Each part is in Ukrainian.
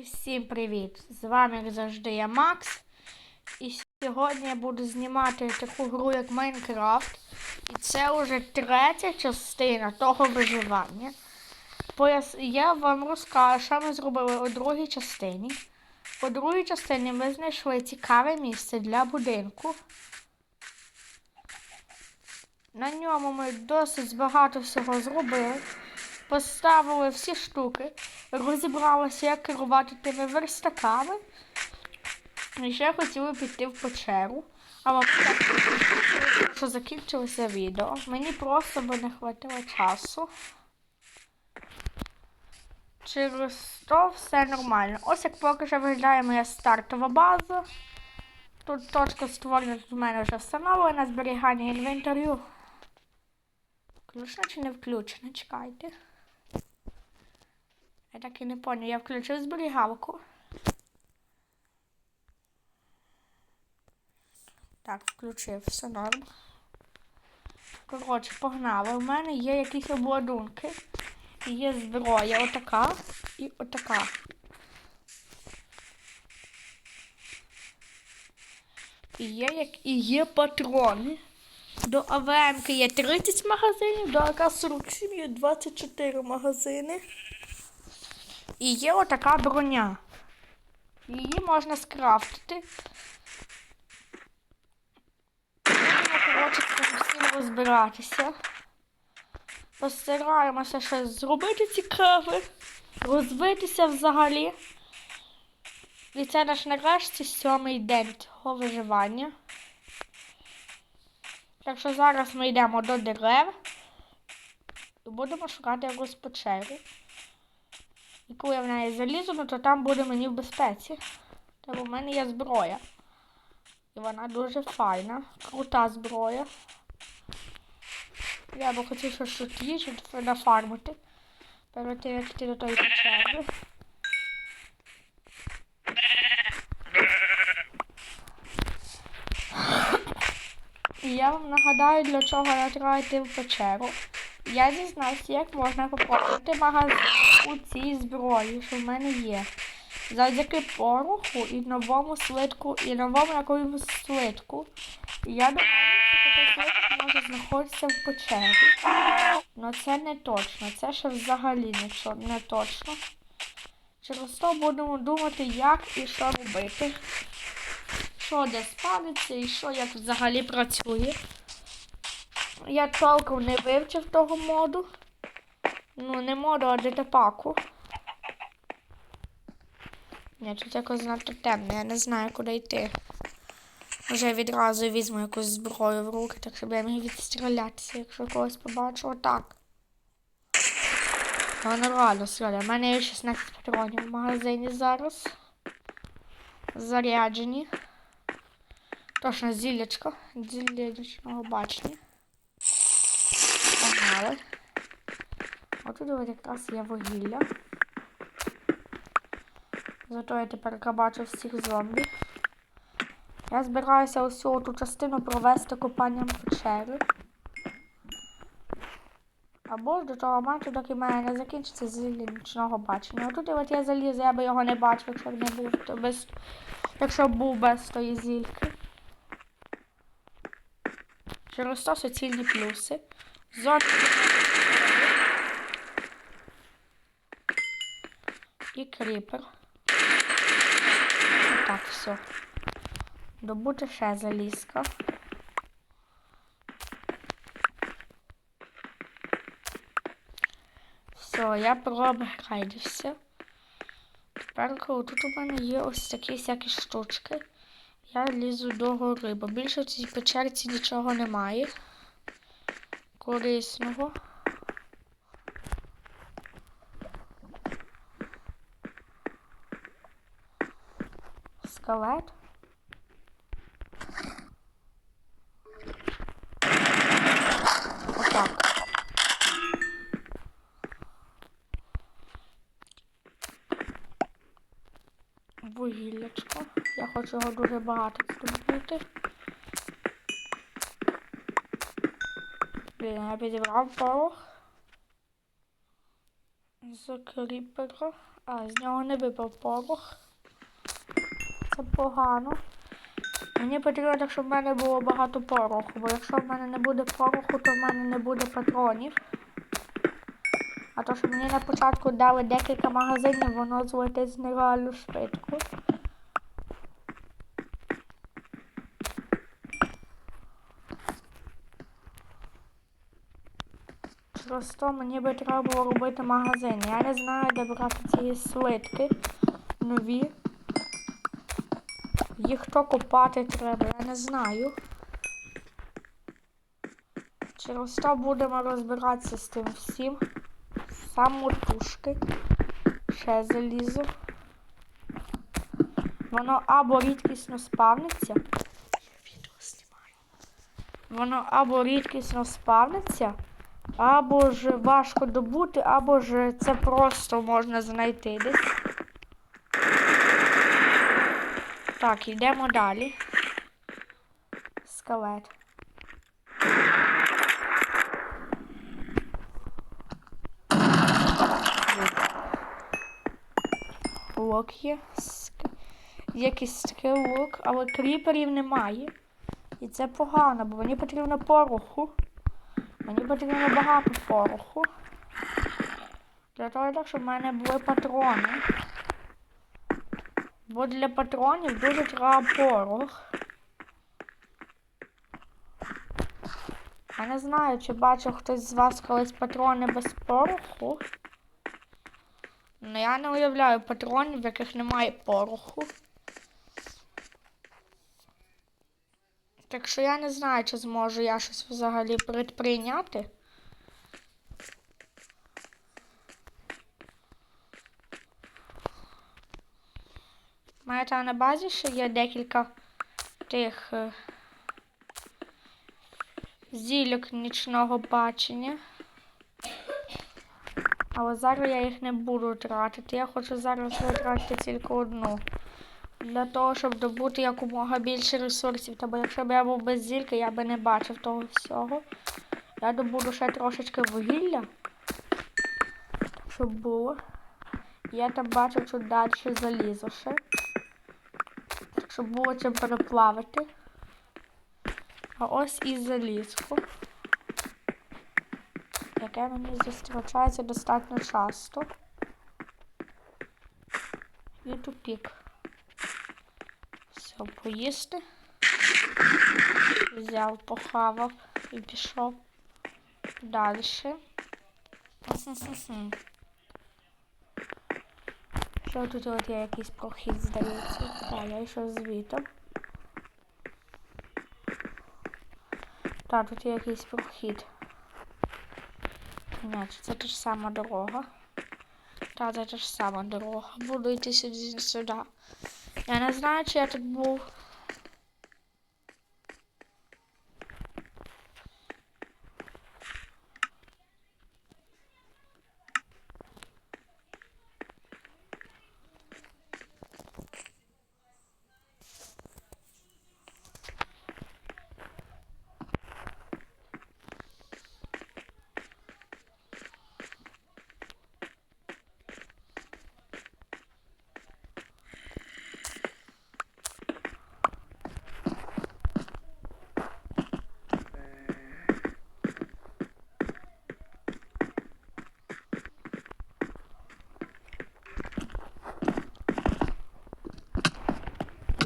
всім привіт! З вами як завжди я Макс. І сьогодні я буду знімати таку гру як Майнкрафт. І це вже третя частина того виживання. Пояс... Я вам розкажу, що ми зробили у другій частині. У другій частині ми знайшли цікаве місце для будинку. На ньому ми досить багато всього зробили. Поставили всі штуки, розібралися, як керувати тими верстаками. І ще хотіли піти в печеру. Але так, що закінчилося відео. Мені просто би не хватило часу. Через то все нормально. Ось як поки що виглядає моя стартова база. Тут точка створення тут в мене вже встановлена, зберігання інвентарю. Включено чи не включено? Чекайте. Так і не поняв. Я включив зберігалку. Так, включив, все норм. Коротше, погнали. У мене є якісь обладунки. Є зброя отака і отака. І є, як, і є патрони. До АВМ є 30 магазинів, до АК-47 є 24 магазини. І є отака броня. Її можна скрафтити. Будемо, коротше, всім розбиратися. Постараємося щось зробити цікаве, розвитися взагалі. І це наш нарешті сьомий день цього виживання. Так що зараз ми йдемо до дерев і будемо шукати якусь печеру. Коли я в неї залізу, ну, то там буде мені в безпеці. Тому в мене є зброя. І вона дуже файна, крута зброя. Я би хотів щось тут їжу нафармити. Перед тим, як йти до тої печери. І я вам нагадаю, для чого я треба йти в печеру. Я дізнався, як можна поповнити магазин у цій зброї, що в мене є. Завдяки пороху і новому слитку, і новому якомусь слитку. Я думаю, що такий слиток може знаходитися в печері. Але це не точно. Це ще взагалі нічого не точно. Через то будемо думати, як і що робити. Що де спалиться і що як взагалі працює. Я толком не вивчив того моду. Ну, не моду, а детапаку. Ні, тут якось занадто темно, я не знаю, куди йти. Я відразу візьму якусь зброю в руки, так щоб я міг відстрілятися, якщо когось побачу. Отак. Ну, нормально стріляє. У мене є 16 патронів в магазині зараз. Заряджені. Точно зіллячко. Зіллячного бачення. Погнали. Отут от якраз є вугілля. Зато я тепер бачу всіх зомбі. Я збираюся усю ту частину провести купанням печери. Або до того моменту, доки в мене не закінчиться зілля нічного бачення. Отут от я залізу, я би його не бачив, якщо б не був то без. Якщо був без тої зільки. Через то суцільні плюси. Зон... І кріпер. Так, все. Добути ще залізка. Все, я проапгрейдився. Тепер тут у мене є ось такі всякі штучки. Я лізу до гори, бо більше в цій печерці нічого немає. Корисного. Скелет. Отак. Вугіллячко. Я хочу його дуже багато здобути. Блін, я підібрав порох з кріпера. А, з нього не випав порох. Це погано. Мені потрібно, так, щоб в мене було багато пороху, бо якщо в мене не буде пороху, то в мене не буде патронів. А то, що мені на початку дали декілька магазинів, воно злетить нереально швидко. Через то мені би треба було робити магазин. Я не знаю, де брати ці слитки нові. Їх то копати треба, я не знаю. Через то будемо розбиратися з тим всім. Самотужки. Ще залізо. Воно або рідкісно спавниться. Воно або рідкісно спавниться, або ж важко добути, або ж це просто можна знайти десь. Так, йдемо далі. Скелет. Лук є. Є кістки лук, але кріперів немає. І це погано, бо мені потрібно пороху. Мені потрібно багато пороху. Для того, так, щоб в мене були патрони. Бо для патронів дуже порох. Я не знаю, чи бачив хтось з вас колись патрони без пороху. Ну я не уявляю патронів, в яких немає пороху. Так що я не знаю, чи зможу я щось взагалі предприйняти. Мене там на базі ще є декілька тих е, зільок нічного бачення. Але зараз я їх не буду тратити. Я хочу зараз витратити тільки одну. Для того, щоб добути якомога більше ресурсів. Та бо якщо б я був без зірки, я би не бачив того всього. Я добуду ще трошечки вугілля. Щоб було. Я там бачу що далі залізо ще. Щоб було чим переплавити. А ось і залізко. Яке мені зустрічається достатньо часто. І тупік. Все, поїсти. Взяв, похавав і пішов далі. Що тут от є якийсь прохід, здається. Так, я йшов звітом. Так, тут є якийсь прохід. Ні, це та ж сама дорога. Та, це та ж сама дорога. Буду йти сюди сюди. Я не знаю, чи я тут був.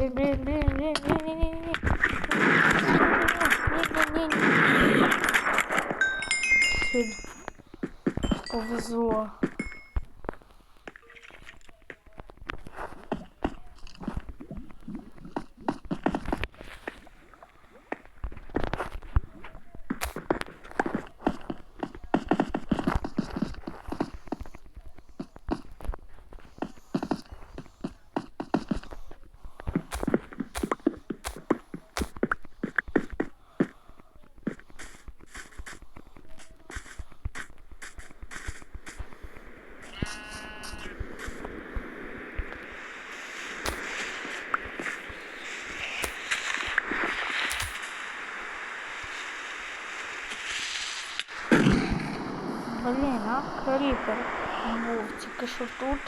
Блін, блін, блін, Блін, а кріпер був тільки що тут.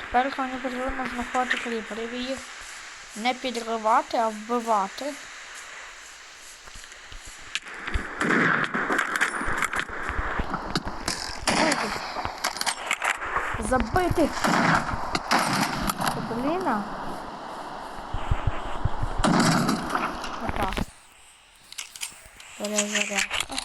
Тепер мені потрібно знаходити кріперів і їх не підривати, а вбивати. Забити. Забити. Блін. а. Отак. Перезарядка.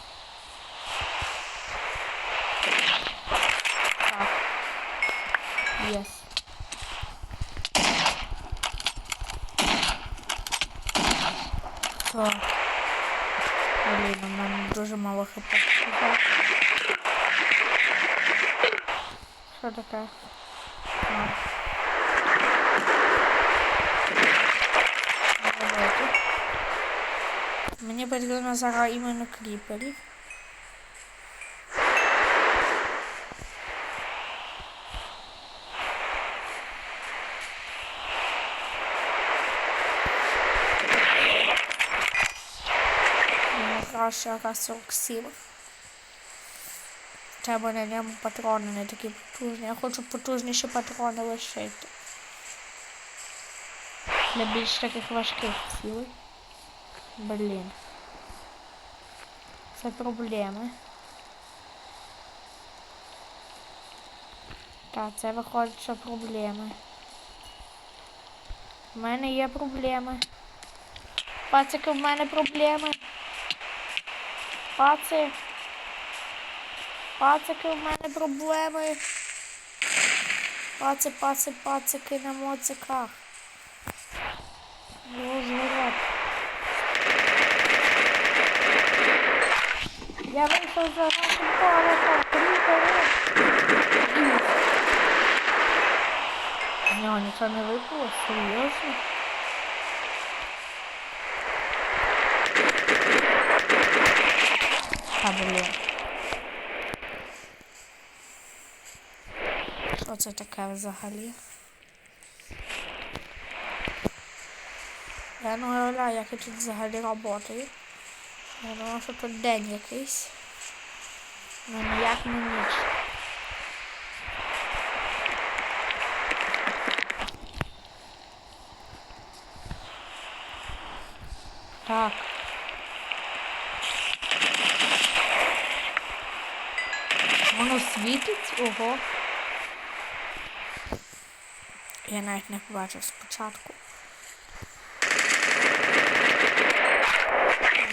Блін, у мене дуже мало хп. Що таке? А. Давайте. Мені потрібно зараз іменно кріперів. Мені краще якраз 47. Треба на ньому патрони не такі потужні. Я хочу потужніші патрони лишити. Для більш таких важких цілей. Блін. Це проблеми. Так, це виходить, що проблеми. У мене є проблеми. Пацики, в мене проблеми. Паци. Пацики, в мене проблеми. Паци, паци, пацики на моциках. Розворот. Я вийшов за. Кріпери. З нього нічого не випало, серйозно. Та блін. Що це таке взагалі? Я не уявляю, як я тут взагалі працюю. Я думаю, що тут день якийсь. Ну ніяк не ніч. Так. Воно світить? Ого. Я навіть не побачив спочатку.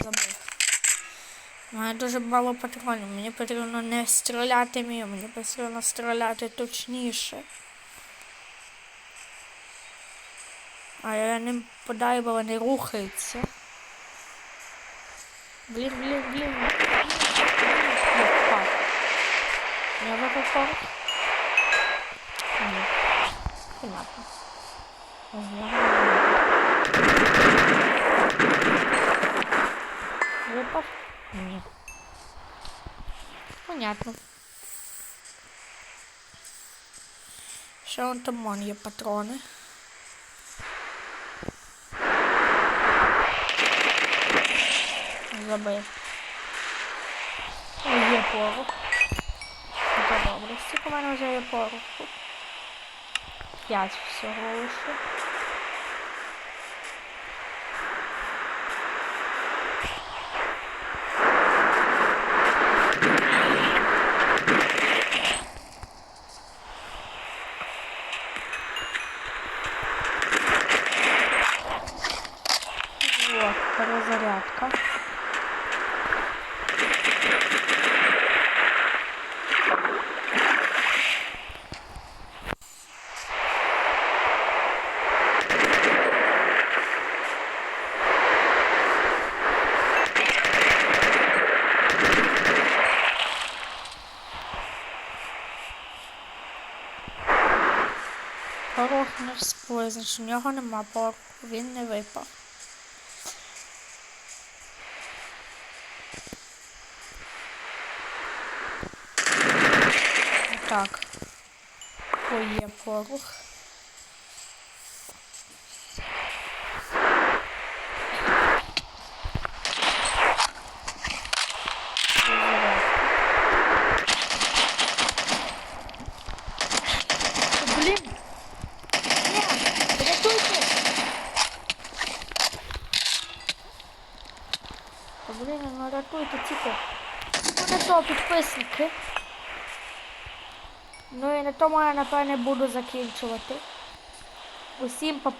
Забув. У мене дуже мало патронів. Мені потрібно не стріляти мій, мені потрібно стріляти точніше. А я не подаю, бо вони рухаються. Блін, блін, блін. Я впав. Я випав. Ні. Понятно. Випав? Ні. Понятно. Ще вон там вон є патрони. Забив. О, Є порох. Це добре. Скільки в мене вже є пороху? П'ять всього лише. Вот, перезарядка. Порох не значить у нього нема порку, він не випав. Так. Ой, є порох. Блін, блін, ну рятуйте тільки. Ну не то підписники. Ну і на тому я напевне буду закінчувати. Усім па